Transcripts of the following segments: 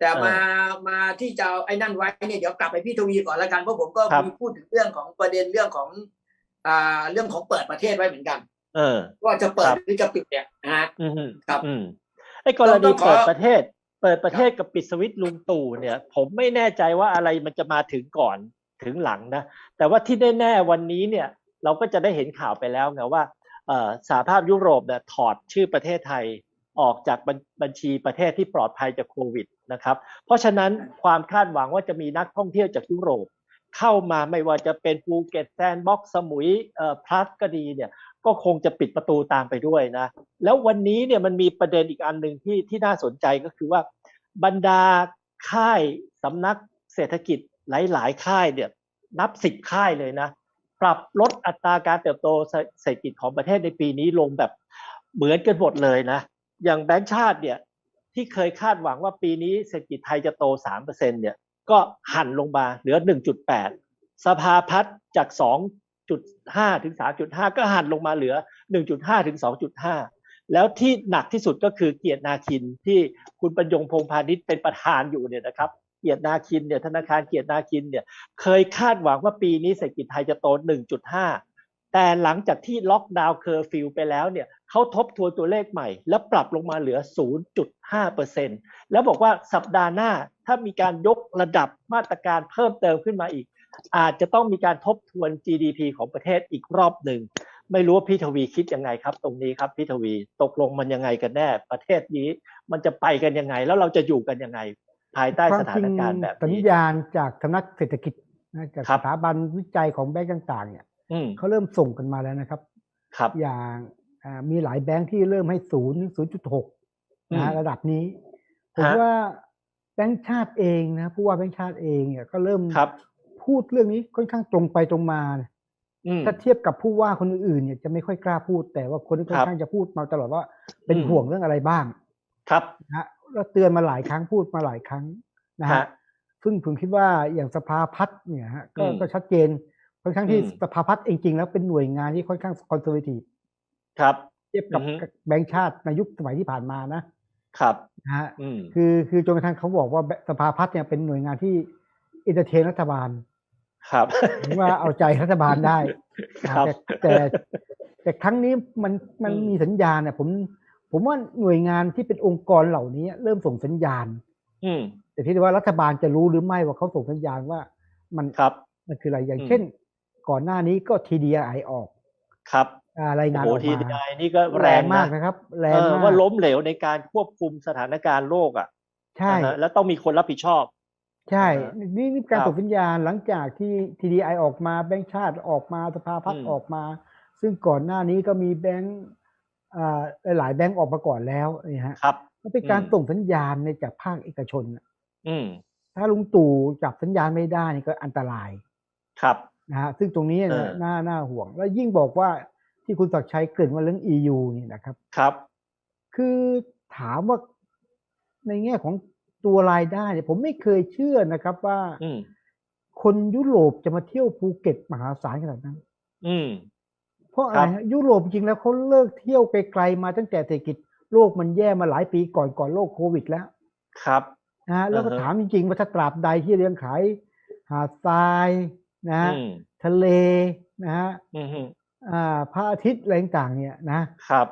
แต่เออมามาที่จะเอาไอ้นั่นไว้เนี่ยเดี๋ยวกลับไปพี่ทวีก่อนแล้วกันเพราะผมก็ครับมีพูดถึงเรื่องของประเด็นเรื่องของ อ่าเรื่องของเปิดประเทศไว้เหมือนกัน เออว่าจะเปิดครับหรือจะปิดเนี่ยนะฮะอืมครับอืมไอ้กรต้ณีองขอเปิดประเทศ เปิดประเทศกับปิดสวิตช์ลุงตู่เนี่ย ผมไม่แน่ใจว่าอะไรมันจะมาถึงก่อนถึงหลังนะแต่ว่าที่แน่ๆวันนี้เนี่ย เราก็จะได้เห็นข่าวไปแล้วไงว่าเอ่อสหภาพยุโรปเนี่ยถอดชื่อประเทศไทยออกจากบัญบัญชีประเทศที่ปลอดภัยจากโควิด นะครับ เพราะฉะนั้นความคาดหวังว่าจะมีนักท่องเที่ยวจากยุโรป เข้ามาไม่ว่าจะเป็นภูเก็ตแซนด์บ็อกซ์สมุยเอ่อพลัสก็ดีเนี่ยก็คงจะปิดประตูตามไปด้วยนะ แล้ววันนี้เนี่ยมันมีประเด็นอีกอันหนึ่งที่ที่น่าสนใจก็คือว่าบรรดาค่ายสำนักเศรษฐกิจหลาย ๆ ค่ายเนี่ยนับสิบค่ายเลยนะ ปรับลดอัตราการเติบโตเศรษฐกิจของประเทศในปีนี้ลงแบบเหมือนกันหมดเลยนะ อย่างแบงก์ชาติเนี่ย ที่เคยคาดหวังว่าปีนี้เศรษฐกิจไทยจะโต 3%เนี่ยก็หันลงมาเหลือ 1.8 สภาพัฒน์จาก 2.5 ถึง 3.5 ก็หันลงมาเหลือ 1.5 ถึง 2.5 แล้วที่หนักที่สุดก็คือเกียรตินาคินที่คุณปัญญงพงษ์พาณิชย์เป็นประธานอยู่เนี่ยนะครับเกียรตินาคินเนี่ยธนาคารเกียรตินาคินเนี่ยเคยคาดหวังว่าปีนี้เศรษฐกิจไทยจะโต 1.5 แต่หลังจากที่ล็อกดาวน์เคอร์ฟิวไปแล้วเนี่ยเขาทบทวนตัวเลขใหม่ แล้วปรับลงมาเหลือ 0.5%แล้วบอกว่าสัปดาห์หน้าถ้ามีการยกระดับมาตรการเพิ่มเติมขึ้นมาอีก อาจจะต้องมีการทบทวน GDP ของประเทศอีกรอบหนึ่ง ไม่รู้ว่าพี่ทวีคิดยังไงครับ ตรงนี้ครับพี่ทวีตกลงมันยังไงกันแน่ ประเทศนี้มันจะไปกันยังไง แล้วเราจะอยู่กันยังไง ภายใต้สถานการณ์แบบสัญนี้ญาณจากสำนักเศรษฐกิจนะจากครัสบถาบันวิจัยของแบงก์ต่างๆเนี่ยอืม เขาเริ่มส่งกันมาแล้วนะครับ ครับ อย่างอ่ามีหลายแบงก์ที่เริ่มให้ศูนย์ศูนย์จุดหกนะฮะอืมระดับนี้ผมฮะว่าแบงก์ชาติเองนะผู้ว่าแบงก์ชาติเองเนี่ยก็เริ่มครับพูดเรื่องนี้ค่อนข้างตรงไปตรงมานะอืมถ้าเทียบกับผู้ว่าคนอื่นๆเนี่ยจะไม่ค่อยกล้าพูด แต่ว่าคนที่ค่อนข้างจะพูดมาตลอดว่าเป็นอืมห่วงเรื่องอะไรบ้าง ครับนะฮะแล้วเตือนมาหลายครั้งพูดมาหลายครั้งนะฮะฮะซึ่งผมคิดว่าอย่างสภาพัฒน์เนี่ยฮะก็อืมก็ชัดเจน ค่อนข้างที่อืมสภาพัฒน์จริงๆแล้วเป็นหน่วยงานที่ค่อนข้างคอนเซอร์เวทีฟครับ เทียบกับอือฮึแบงก์ชาติในยุคสมัยที่ผ่านมานะครับนะฮะอืมคือคือจนกระทั่งเขาบอกว่าสภาพัฒน์เนี่ยเป็นหน่วยงานที่อินเตอร์เทนรัฐบาล ครับหรือว่าเอาใจรัฐบาลได้ครับแต่แต่แต่ครั้งนี้มันมันอืมมีสัญญาณเนี่ยผม ผมว่าหน่วยงานที่เป็นองค์กรเหล่านี้ เริ่มส่งสัญญาณ อืมแต่ที่ว่ารัฐบาลจะรู้หรือไม่ว่าเขาส่งสัญญาณว่ามันครับมันคืออะไรอย่างอืมเช่น ก่อนหน้านี้ก็ TDI ออก ครับอ่ารายงานโอ้ออกทีมาดีนี่ก็แรงมากนะนะครับ แรเองอมากว่าล้มเหลวในการควบคุมสถานการณ์โลกอะ ใช่อ่าฮะแล้วต้องมีคนรับผิดชอบ ใช่อ่าฮะนี่นี่การครับส่งสัญญาณหลังจากที่ TDI ออกมาแบงก์ชาติออกมาสภาพัฒอืน์มออกมา ซึ่งก่อนหน้านี้ก็มีแบงก์อ่าหลายๆแบงก์ออกมาก่อนแล้วนี่ฮะครับมันเป็นการอืมส่งสัญญาณในจากภาคเอกชนน่ะอืมถ้าลุงตู่จับสัญญาณไม่ได้นี่ก็อันตราย ครับ นะฮะซึ่งตรงนี้เอนะอน่าน่าห่วง แล้วยิ่งบอกว่าที่คุณศักดิ์ชัยเกริ่นว่าเรื่อง EU นี่นะครับ ครับ คือถามว่าในแง่ของตัวรายได้เนี่ยผมไม่เคยเชื่อนะครับว่าอืมคนยุโรปจะมาเที่ยวภูเก็ตมหาศาลขนาดนั้น อืม เพราะอะครัไรบฮะยุโรปจริงแล้วเขาเลิกเที่ยวไกลๆมาตั้งแต่เศรษฐกิจโลกมันแย่มาหลายปีก่อนก่อนโลกโควิดแล้ว ครับนะฮะแล้วก็อ่าฮะถามจริงๆว่าถ้าตราบใดที่เรื่องขายหาดทราย นะฮะอืมทะเลนะฮะอืมฮึอ่าพระอาทิตย์อะไรต่างๆเนี่ยนะครับ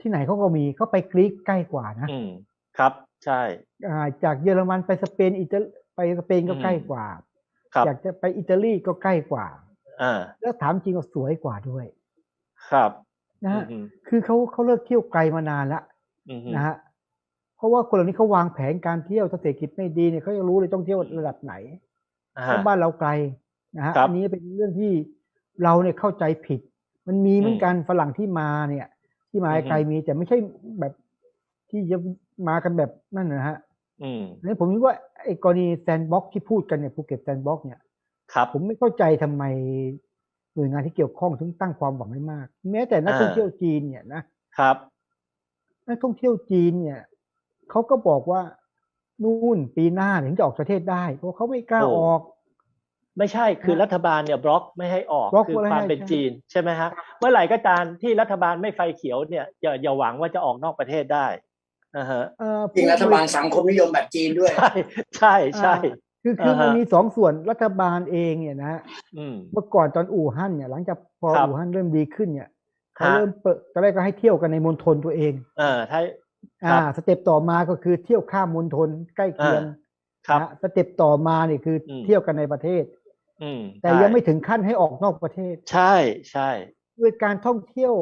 ที่ไหนเขาก็มีเขาไปกรีกใกล้กว่านะอืมครับ ใช่อ่าจากเยอรมันไปสเปนอิตาไปสเปนก็อืมใกล้กว่าครับอยากจะไปอิตาลีก็ใกล้กว่าอ่าแล้วถามจริงก็สวยกว่าด้วย ครับนะฮะอืมคือเขาเขาเลิกเที่ยวไกลมานานละอืมฮึนะฮะเพราะว่าคนเหล่านี้เขาวางแผนการเที่ยวถ้าเศรษฐกิจไม่ดีเนี่ยเขาจะรู้เลยต้องเที่ยวระดับไหนอ่าเพราะบ้านเราไกล นะฮะครับอันนี้เป็นเรื่องที่เราเนี่ยเข้าใจผิด มันมีเหมือนอืมกันฝรั่งที่มาเนี่ย ที่มาอือฮึไกลมีแต่ไม่ใช่แบบที่จะมากันแบบนั่นนะฮะอืมนี่ผมคิดว่าไอ้กรณีแซนด์บ็อกที่พูดกันเนี่ยภูเก็ตแซนด์บ็อกเนี่ยครับผมไม่เข้าใจทำไมหน่วยงานที่เกี่ยวข้องถึงตั้งความหวังไว้มาก แม้แต่นักท่องเที่ยวจีนเนี่ยนะครับนักท่องเที่ยวจีนเนี่ยเขาก็บอกว่านู่นปีหน้าถึงจะออกประเทศได้ เพราะเขาไม่กล้าโอ้ออก ไม่ใช่คือนะรัฐบาลเนี่ยบล็อกไม่ให้ออกบล็อกคือไม่ให้ความเป็นใช่จีนใช่ไหมฮะเมื่อไหร่ก็ตามที่รัฐบาลไม่ไฟเขียวเนี่ยอย่าอย่าหวังว่าจะออกนอกประเทศได้อ่าฮะเอ่อจริงรัฐบาลสังคมนิยมแบบจีนด้วย ใช่ใช่ใช่คือคืออ่าฮะมันมีสองส่วนรัฐบาลเองเนี่ยนะอืมเมื่อก่อนตอนอู่ฮั่นเนี่ยหลังจากพอครับอู่ฮั่นเริ่มดีขึ้นเนี่ยเขาฮะเริ่มเปิดตอนแรกก็ให้เที่ยวกันในมณฑลตัวเอง เออถ้าอ่า สเต็ปต่อมาก็คือเที่ยวข้ามมณฑลใกล้เคียงครับนะสเต็ปต่อมาเนี่ยคืออมเที่ยวกันในประเทศอืม แต่ใช่ยังไม่ถึงขั้นให้ออกนอกประเทศ ใช่ใช่ด้วยการท่องเที่ยว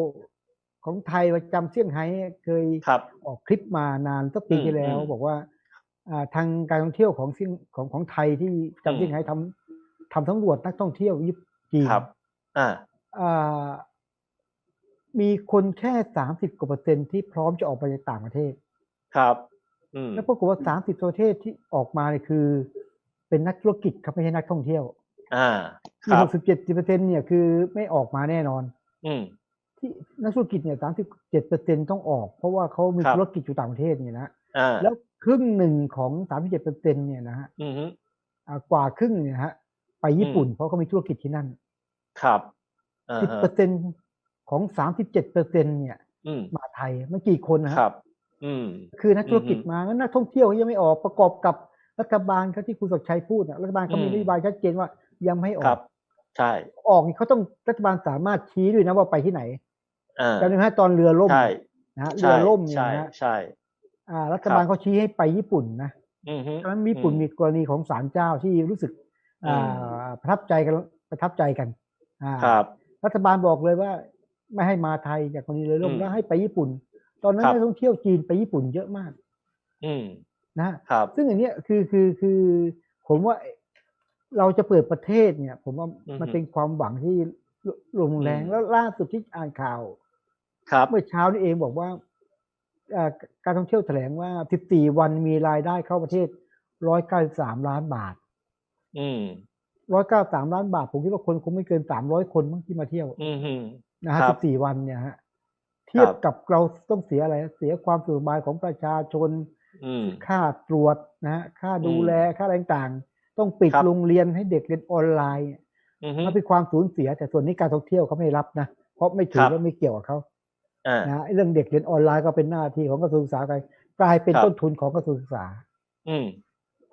ของไทยประจำเซี่ยงไฮ้เคยครับออกคลิปมานานสักปีอืมที่แล้วอืมบอกว่าอ่าทางการท่องเที่ยวของเซี่ยงของของไทยที่อืมจำเซี่ยงไฮ้ทำทำสำรวจนักท่องเที่ยวญี่ปุ่นจีนครับอ่าอ่ามีคนแค่สามสิบกว่าเปอร์เซ็นต์ที่พร้อมจะออกไปในต่างประเทศ ครับอืมแล้วปรากฏว่าสามสิบประเทศที่ออกมาเนี่ยคือ เป็นนักธุรกิจครับไม่ใช่นักท่องเที่ยว อ่าคที่รัหบกสิบเจ็ดเปอร์เซ็นต์เนี่ยคือไม่ออกมาแน่นอน อืมที่นักธุรกิจเนี่ยสามสิบเจ็ดเปอร์เซ็นต้องออก เพราะว่าเขามีครับธุรกิจอยู่ต่างประเทศเนี่ยนะอ่าแล้วครึ่งหนึ่งของสามสิบเจ็ดเปอร์เซ็นเนี่ยนะฮะอืมฮึอ่ากว่าครึ่งเนี่ยฮะ ไปญี่ปุ่นเพราะเขามีธุรกิจที่นั่น ครับอ่าสิบฮะเปอร์เซ็นของสามสิบเจ็ดเปอร์เซ็นเนี่ยอืมมาไทยไม่กี่คนนะฮะครับ อืม คือนักธุรกิจอือฮึมางั้นนักท่องเที่ยวเขายังไม่ออกประกอบกับรัฐบาลเขาที่คุณศักดิ์ชัยพูดนะรัฐบาลเขามีอืมนโยบายชัดเจนว่า ยังไม่ให้อครัอบกใช่ ออกนี่เขาต้องรัฐบาลสามารถชี้ด้วยนะว่าไปที่ไหนอ่าจำได้ไหมฮะตอนเรือล่มใช่นะฮะเรืใช่อล่มเนี่ยใช่นะฮะใช่อ่า รัฐบาลครับเขาชี้ให้ไปญี่ปุ่นนะอืมฮึตอนนั้นญี่ปุ่นอืมมีกรณีของศาลเจ้าที่รู้สึก อ่าประทับใจกันประทับใจกัน อ่าครับ รัฐบาลบอกเลยว่า ไม่ให้มาไทยจากกรณีเรือล่มอืมแล้วให้ไปญี่ปุ่น ตอนนั้นครับนักท่องเที่ยวจีนไปญี่ปุ่นเยอะมาก อืมนะฮะครับซึ่งอันเนี้ยคือคือคือผมว่า เราจะเปิดประเทศเนี่ย ผมว่าอือฮึมันเป็นความหวังที่ลงแรงอืมแล้วล่าสุดที่อ่านข่าว ครับ เมื่อเช้านี่เองบอกว่าเอ่อการท่องเที่ยวแถลงว่า 14 วันมีรายได้เข้าประเทศ 193 ล้านบาท อืม193 ล้านบาท ผมคิดว่าคนคงไม่เกิน 300 คนมั้งที่มาเที่ยวอืมฮึนะฮะครับ14 วันเนี่ยฮะ เทียบกับเราต้องเสียอะไร เสียความสบายของประชาชนอืมค่าตรวจนะฮะ ค่าดูอืมแล ค่าอะไรต่างๆ ต้องปิดครับโรงเรียนให้เด็กเรียนออนไลน์อืมฮึมันเป็นความสูญเสีย แต่ส่วนนี้การท่องเที่ยวเขาไม่รับนะเพราะไม่ถืคอรับว่าไม่เกี่ยวกับเขาอ่านะเรื่องเด็กเรียนออนไลน์ก็เป็นหน้าที่ของกระทรวงศึกษาไปกลายเป็นครับต้นทุนของกระทรวงศึกษา อืม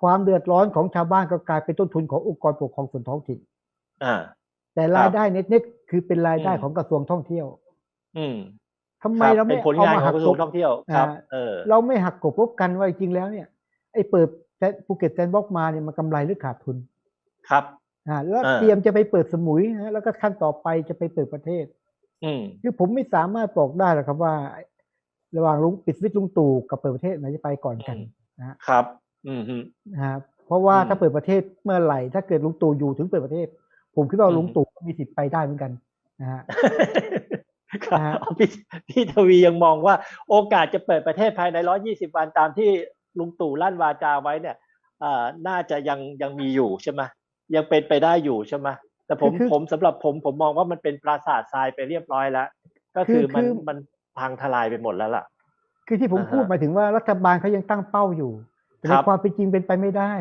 ความเดือดร้อนของชาวบ้านก็กลายเป็นต้นทุนขององค์กรปกครองส่วนท้องถิ่นอ่าแต่รายได้เน็ตๆคือเป็นรายได้อืมของกระทรวงท่องเที่ยว อืมทำไมครับเราเป็ไม่นผลเอางานมาขอหังกกระทกรวงบท่องเที่ยวครับอ่าเออเราไม่หักกบพบกันว่าจริงๆแล้วเนี่ยไอ้เปิด ภูเก็ตแซนด์บ็อกซ์มาเนี่ยมันกำไรหรือขาดทุน ครับอ่าแล้วอ่าเตรียมจะไปเปิดสมุยนะแล้วก็ขั้นต่อไปจะไปเปิดประเทศ อืมคือผมไม่สามารถบอกได้หรอกครับว่า ระหว่างลุงปิดสวิตช์ลุงตู่กับเปิดประเทศไหนจะไปก่อนกันครับ อืมฮึนะครับเพราะว่าอืมถ้าเปิดประเทศเมื่อไหร่ ถ้าเกิดลุงตู่อยู่ถึงเปิดประเทศ ผมคิดว่าอืมลุงตู่ก็มีสิทธิ์ไปได้เหมือนกันนะฮะครับนะฮะพี่พี่ทวียังมองว่าโอกาสจะเปิดประเทศภายใน 120 วันตามที่ ลุงตู่ลั่นวาจาไว้เนี่ยเอ่อน่าจะยังยังมีอยู่ใช่ไหมยังเป็นไปได้อยู่ใช่ไหมแต่ผมคือผมสำหรับผมผมมองว่ามันเป็นปราสาททรายไปเรียบร้อยแล้ว ก็คือคือมันคือมันพังทลายไปหมดแล้วล่ะ คือที่ผมอ่าฮะพูดหมายถึงว่ารัฐบาลเขายังตั้งเป้าอยู่แต่คในรับความเป็นจริงเป็นไปไม่ได้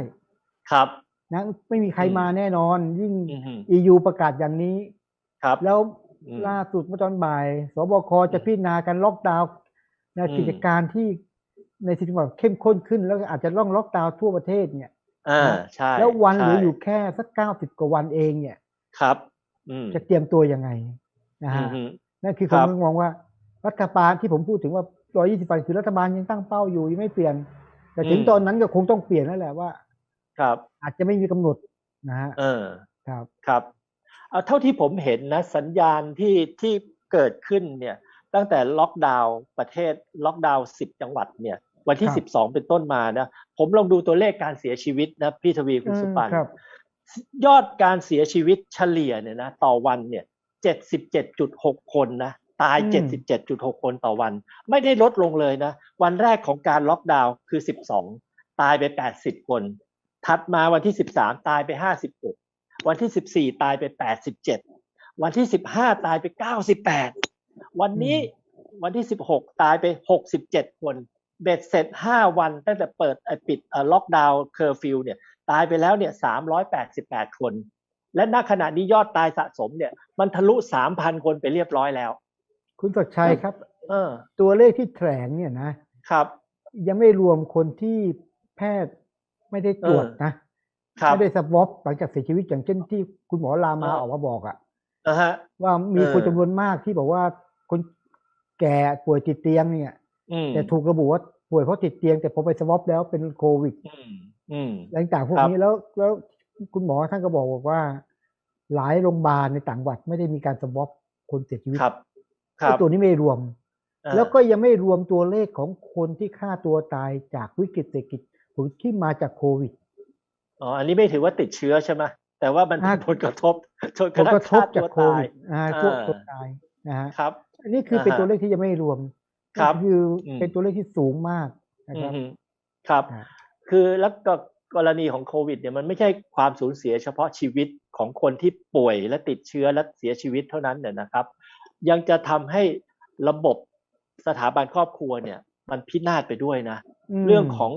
ครับนะไม่มีใครอืมมาแน่นอน ยิ่งอืมฮึ EU ประกาศอย่างนี้ ครับ แล้วอืมล่าสุดเมื่อตอนบ่าย สบคจะพิจารณาการล็อกดาวน์ในอืมกิจการที่ ในสิ่งที่แบบเข้มข้นขึ้น แล้วก็อาจจะต้องล็อกดาวน์ทั่วประเทศเนี่ยอ่านะใช่แล้ววันเหลือใช่อยู่แค่สักเก้าสิบกว่าวันเองเนี่ยครับอืมจะเตรียมตัวยังไงนะอืฮะมฮึนั่นคือคผรัมบมองว่า รัฐบาลที่ผมพูดถึงว่า120วันคือรัฐบาลยังตั้งเป้าอยู่ยังไม่เปลี่ยน แต่ถึงตอนนั้นก็คงต้องเปลี่ยนแล้วแหละว่า ครับ อาจจะไม่มีกำหนดนะฮะเออครับครับเอาเท่าที่ผมเห็นนะ สัญญาณที่ที่เกิดขึ้นเนี่ย ตั้งแต่ล็อกดาวน์ประเทศล็อกดาวน์สิบจังหวัดเนี่ย วันที่ครับสิบสองเป็นต้นมานะผมลองดูตัวเลขการเสียชีวิตนะพี่ทวีคุณสุปันอืมครับยอดการเสียชีวิตเฉลี่ยเนี่ยนะต่อวันเนี่ยเจ็ดสิบเจ็ดจุดหกคนนะตายอืเจ็ดมสิบเจ็ดจุดหกคนต่อวัน ไม่ได้ลดลงเลยนะ วันแรกของการล็อกดาวน์คือสิบสองตายไปแปดสิบคน ถัดมาวันที่สิบสามตายไปห้าสิบหกวันที่สิบสี่ตายไปแปดสิบเจ็ดวันที่สิบห้าตายไปเก้าสิบแปดวันนี้วันที่สิบหกตายไปหกสิบเจ็ดคน เบ็ดเสร็จห้าวันตั้งแต่เปิดเอ่อปิดเอ่อล็อกดาวน์เคอร์ฟิวเนี่ยตายไปแล้วเนี่ยสามร้อยแปดสิบแปดคน และณขณะนี้ยอดตายสะสมเนี่ยมันทะลุสามพันคนไปเรียบร้อยแล้ว คุณศักดิ์ชัยครับเออตัวเลขที่แถลงเนี่ยนะครับ ยังไม่รวมคนที่แพทย์ไม่ได้ตรวจนะครับไม่ได้สวอปหลังจากเสียชีวิตอย่างเช่นที่คุณหมอรามาอ่าออกมาบอกอะนะฮะว่ามีเออคนจำนวนมากที่บอกว่าคนแก่ป่วยติดเตียงเนี่ยอืม แต่ถูกระบุว่าป่วยเพราะติดเตียงแต่พอไปสวอปแล้วเป็นโควิดอืมอืมอะไรต่างๆพวกครับนี้แล้วแล้วคุณหมอท่านก็บอกบอกว่า หลายโรงพยาบาลในต่างจังหวัดไม่ได้มีการสวอปคนเสียชีวิตครับครัไอ้บตัวนี้ไม่รวมอ่าแล้วก็ยังไม่รวมตัวเลขของคนที่ฆ่าตัวตายจากวิกฤตเศรษฐกิจที่มาจากโควิดอ๋ออันนี้ไม่ถือว่าติดเชื้อใช่ไหมแต่ว่ามันเป็นอ่าผลกระทบจนผกระลทั่กงระทบฆ่าจากตัวโคตาวิยดอ่าอ่าพวกตัวตายนะฮะครับ อันนี้คือเป็นอ่าฮะตัวเลขที่ยังไม่รวม ครับคืออมเป็นตัวเลขที่สูงมากนะอืครับมครับอ่าคือแล้วก็กรณีของโควิดเนี่ยมันไม่ใช่ความสูญเสียเฉพาะชีวิตของคนที่ป่วยและติดเชื้อและเสียชีวิตเท่านั้นเนี่ยนะครับ ยังจะทำให้ระบบสถาบันครอบครัวเนี่ย มันพินาศไปด้วยนะมเรื่องของ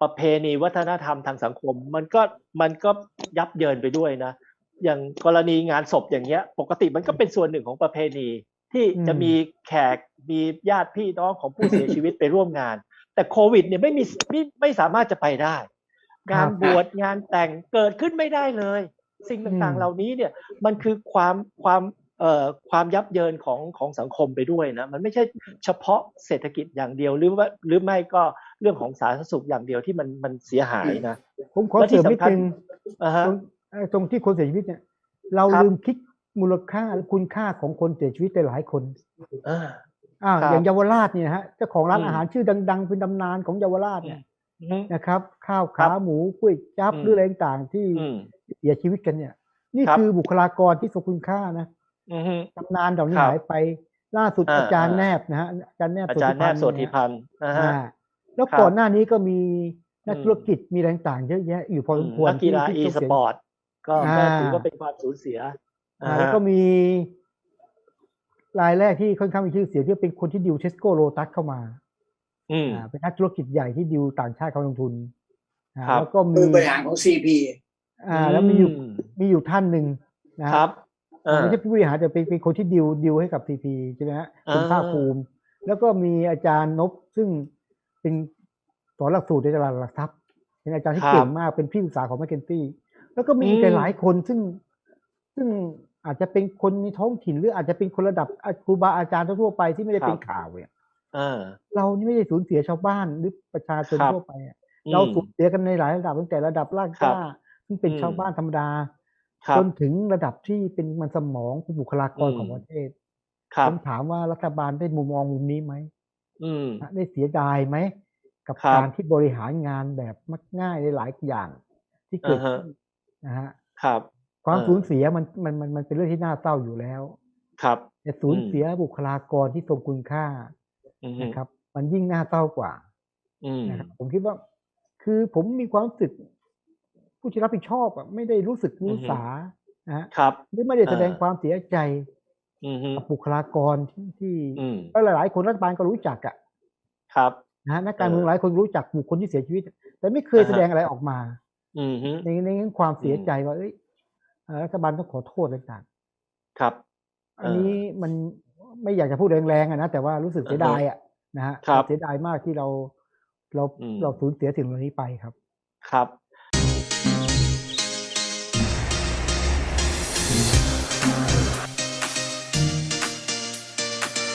ประเพณีวัฒนธรรมทางสังคม มันก็มันก็ยับเยินไปด้วยนะ อย่างกรณีงานศพอย่างเงี้ย ปกติมันก็เป็นส่วนหนึ่งของประเพณี ที่จะมีแขกมีญาติพี่น้องของผู้เสียชีวิตไปร่วมงาน แต่โควิดเนี่ยไม่มีไม่ไม่สามารถจะไปได้ งานบวชงานแต่งเกิดขึ้นไม่ได้เลย สิ่งต่างๆเหล่านี้เนี่ยมันคือความความเอ่อความยับเยินของของสังคมไปด้วยนะมันไม่ใช่เฉพาะเศรษฐกิจอย่างเดียวหรือว่าหรือไม่ก็เรื่องของสาธารณสุขอย่างเดียวที่มันมันเสียหายนะผมขอและที่เสริมนิดสำคัญนึงอ่าฮะตรงเอ่อตรงที่คนเสียชีวิตเนี่ยเราครับลืมคิด มูลค่าและคุณค่าของคนเสียชีวิตไปหลายคนอ่าอ่าครับอย่างเยาวราชเนี่ยนะฮะเจ้าของร้านอืมอาหารชื่อดัง ๆ เป็นตำนานของเยาวราชเนี่ยอืมนะครับ ข้าวครัขาบหมูก๋วยจั๊บอืมหรืออะไรต่างๆที่อืมเสียชีวิตกันเนี่ย นี่ครับคือบุคลากรที่ทรงคุณค่านะอืมตำนานเหล่านี้ครับหายไปล่าสุดอ่าอาจารย์อ่าแนบนะฮะอาจารย์แนบอาจารย์แนบโสธิธิพันธ์พันธ์นะฮะอ่าแล้วครับก่อนหน้านี้ก็มีนักอืมธุรกิจมีอะไรต่างๆเยอะแยะอยู่พอสมควรนักกีฬาที่อีที่สต้องเสียปอร์ตก็อ่าก็ถือว่าเป็นความสูญเสียอ่าอ่า แล้วฮะก็มีรายแรกที่ค่อนข้างมีชื่อเสียงที่เป็นคนที่ดิวเทสโก้โ o ตัสเข้ามาอืมอ่าเป็นนักธุรกิจใหญ่ที่ดิวต่างชาติเข้าลงทุนอ่าครับแล้วก็มีมือบริหารของซีพีอ่า แล้วมีอยู่มีอยู่ท่านหนึ่งนะครับอ่าไม่ใช่ผู้บริหารแต่เป็นเป็นคนที่ดิวดิวให้กับซีพีใช่ไหมฮะคุณอ่าภาคภูมิ แล้วก็มีอาจารย์นบซึ่งเป็นสอนหลักสูตรในตลาดหลักทรัพย์เป็นอาจารย์ที่เก่งมากเป็นที่ปรึกษาของแมคเคนซี่แล้วก็มีอีกหลายๆคนซึ่ง ซึ่งอาจจะเป็นคนในท้องถิ่นหรืออาจจะเป็นคนระดับครูบาอาจารย์ทั่วๆไปที่ไม่ได้เป็นข่าวเนี่ยอ่าเรานี่ไม่ได้สูญเสียชาวบ้านหรือประชาชนครับทั่วไปอะเราสูญเสียกันในหลายระดับตั้งแต่ระดับรากหญ้าซึ่งเป็นอืมชาวบ้านธรรมดาครับจนถึงระดับที่เป็นมันสมองเป็นบุคลากรอืมของประเทศครับผมถามว่ารัฐบาลได้มุมมองมุมนี้ไหมอืมได้เสียดายไหมกับครับการที่บริหารงานแบบมักง่ายในหลายอย่างที่เกิดอ่าฮะขึ้นนะฮะครับ ความเออสูญเสียมันมันมันมันเป็นเรื่องที่น่าเศร้าอยู่แล้ว ครับ แต่สูญอืมเสียบุคลากรที่ทรงคุณค่าอืมนะครับ มันยิ่งน่าเศร้ากว่าอืมนะครับผมคิดว่า คือผมมีความรู้สึก ผู้ที่รับผิดชอบอะไม่ได้รู้สึกรู้สานะฮะครับหรือไม่ได้แสดงอ่าความเสียใจอืมกับบุคลากรที่ที่อืมก็หลาย ๆ คนรัฐบาลก็รู้จักอะครับนะฮะนักการเมืองเออหลายคนรู้จักบุคคลที่เสียชีวิต แต่ไม่เคยอ่าฮะแสดงอะไรออกมาอืมในในแง่ความเสียอืมใจว่าเอ้ยเอ่อ รัฐบาลต้องขอโทษอะไรต่างครับๆอันนี้มันไม่อยากจะพูดแรงๆอะนะแต่ว่ารู้สึกเสียดายอะนะฮะครับเสียดายมากที่เราเราอืมเราสูญเสียสิ่งเหล่านี้ไปครับ ครับ